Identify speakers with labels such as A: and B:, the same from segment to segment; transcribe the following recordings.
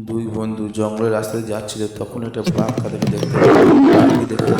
A: দুই বন্ধু জঙ্গলের রাস্তায় যাচ্ছিল তখন একটা বাঘ তাদেরকে দেখতে। দেখতে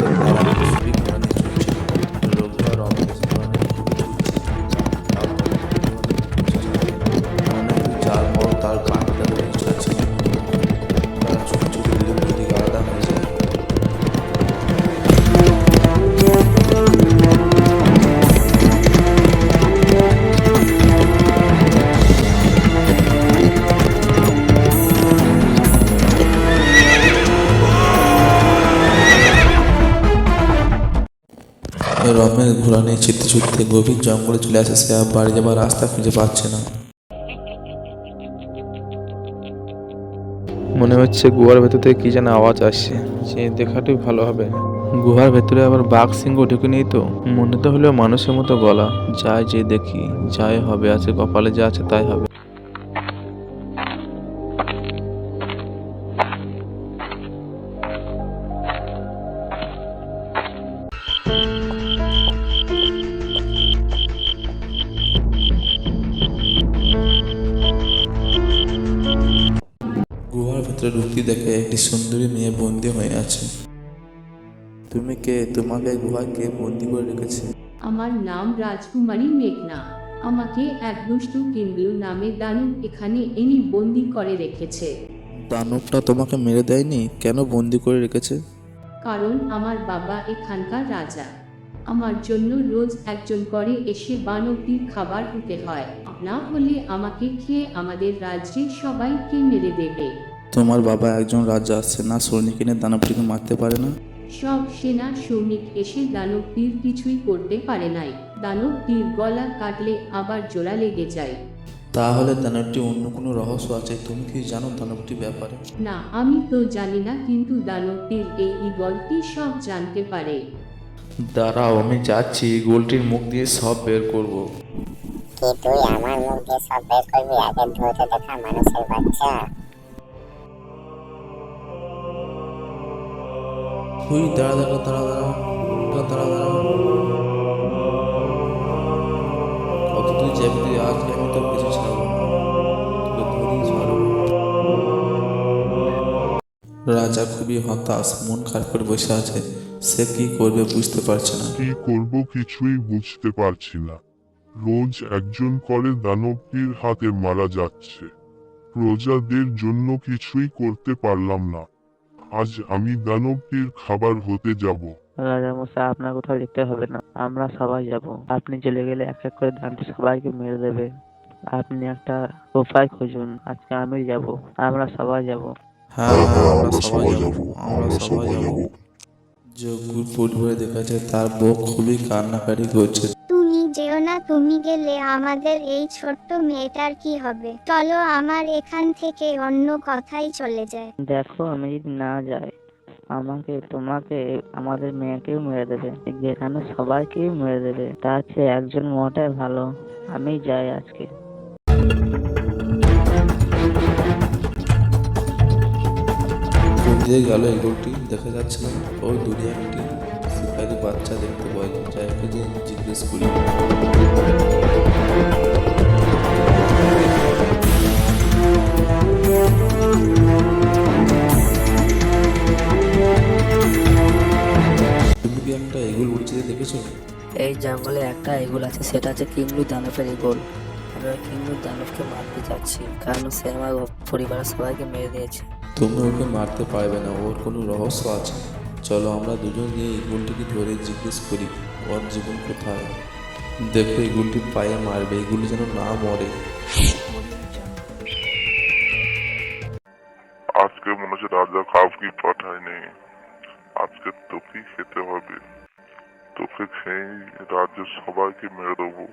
A: রমেশ ঘোড়া নিয়ে ছুটতে ছুটতে গভীর জঙ্গলে চলে আসে সে, আর বাড়ি যাবার রাস্তা খুঁজে পাচ্ছে না।
B: মনে হচ্ছে গুহার ভেতর থেকে কি যেন আওয়াজ আসছে। সে দেখাটাই ভালো হবে। গুহার ভেতরে আবার বাঘ সিংহ ঢুকে নেই তো? মনে তো হলেও মানুষের মতো গলা। যাই যে দেখি, যাই হবে, আছে কপালে যা আছে তাই হবে।
A: গুহার ভেতরে ঢুকতে দেখে একটি সুন্দরী মেয়ে বন্দি হয়ে আছে। তুমি কে? তোমাকে গুহায় কে বন্দি করে রেখেছে?
C: আমার নাম রাজকুমারী মেঘনা। আমাকে এক দুষ্টু কিন্ডু নামে দানব এখানে এনে বন্দি করে রেখেছে।
A: দানবটা তোমাকে মেরে দেয়নি? কেন বন্দি করে রেখেছে?
C: কারণ আমার বাবা এখানকার রাজা। আমার জন্য রোজ একজন করে এসে বানবটির খাবার হতে হয়। না হলে আমাকে খেয়ে আমাদের রাজ্যের সবাইকে মেরে দেবে?
A: তোমার বাবা একজন রাজা সেনা সৈনিক এনে দানবটিকে মারতে পারে না?
C: সব সেনা সৈনিক এসে দানবটির কিছুই করতে পারে নাই। দানবটির গলা কাটলে আবার জোড়া লেগে যায়।
A: তাহলে দানবটি অন্য কোনো রহস্য আছে? তুমি কি জানো দানবটির ব্যাপারে?
C: না আমি তো জানি না কিন্তু দানবটির এই ইগলটি সব জানতে পারে।
A: দাঁড়াও আমি যাচ্ছি গোলটির মুখ দিয়ে সব বের করব।
D: কি তুই আমার মুখ দিয়ে সব বের করবি? আগে ধরে দেখা মানুষের বাচ্চা।
A: হুই দাঁড়া দাঁড়া দাঁড়া দাঁড়া। দাঁড়া দাঁড়া তুই যাবি তুই আমি তোর ছাড়বো। রাজা খুবই হতাশ মন খারাপ করে বসে আছে। সে কি করবে বুঝতে পারছে না।
E: কি করব কিছুই বুঝতে পারছি না। রোজ একজন করে দানবটির হাতে মারা যাচ্ছে। প্রজাদের জন্য কিছুই করতে পারলাম না। আজ আমি দানবটির খাবার হতে যাব।
F: রাজামশাই আপনার কোথাও যেতে হবে না। আমরা সবাই যাব। আপনি চলে গেলে এক এক করে দানটি সবাইকে মেরে দেবে। আপনি একটা উপায় খুঁজুন। আজকে আমি যাব। আমরা সবাই যাব।
A: হ্যাঁ হ্যাঁ আমরা সবাই যাব। আমরা সবাই যাব। যোগুর পরিবারে দেখা যায় তার বউ খুবই কান্নাকাটি করছে।
G: যেও না তুমি গেলে আমাদের এই ছোট্ট মেয়েটার কি হবে? চলো আমার এখান থেকে অন্য কথাই চলে যায়।
F: দেখো আমি যদি না যাই আমাকে তোমাকে আমাদের মেয়েকেও মেরে দেবে। যেখানে সবাইকেই মেরে দেবে তার চেয়ে একজন মোটাই ভালো। আমি যাই আজকে।
A: দিয়ে গেল দেখা যাচ্ছে না। ওই দূরে একটি বাচ্চা দেখতে পাই যাইকে যে জিজ্ঞেস করি। তুমি কি একটা এগুল উড়ছে দেখেছ?
H: এই জঙ্গলে একটা এগুল আছে সেটা হচ্ছে কিংলু দানবের এগুল। আমি ওই কিংলু দানবকে মারতে যাচ্ছি কারণ সে আমার পরিবারের সবাইকে মেরে দিয়েছে।
A: তুমি ওকে মারতে পারবে না ওর কোনো রহস্য আছে। চলো আমরা দুজন গিয়ে ইগুলটিকে ধরে জিজ্ঞেস করি ওর জীবন কোথায়? দেখো ইগুলটি পায়ে মারবে এগুলি যেন না মরে।
E: আজকে মনে হচ্ছে রাজা কাউকে পাঠায়নি। আজকে তোকেই খেতে হবে। তোকে খেয়ে রাজ্যের সবাইকে মেরে দেবো।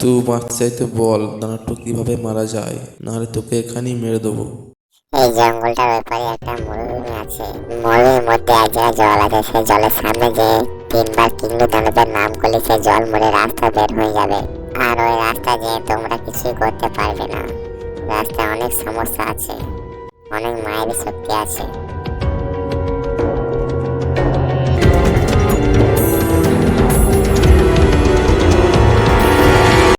A: তুই বাঁচতে চাইতে বল দানাটো কীভাবে মারা যায়? নাহলে তোকে এখানেই মেরে দেবো।
D: এই জঙ্গলটার ব্যাপারে একটা মরুভূমি আছে। মরুভূমির মধ্যে এক জায়গায় জল আছে। সেই জলের সামনে যে তিনবার কিংলু দানবের নাম করলে সেই জল মরে রাস্তা বের হয়ে যাবে। আর ওই রাস্তা যে তোমরা কিছুই করতে পারবে না। রাস্তায় অনেক সমস্যা আছে। অনেক মায়ের শক্তি আছে।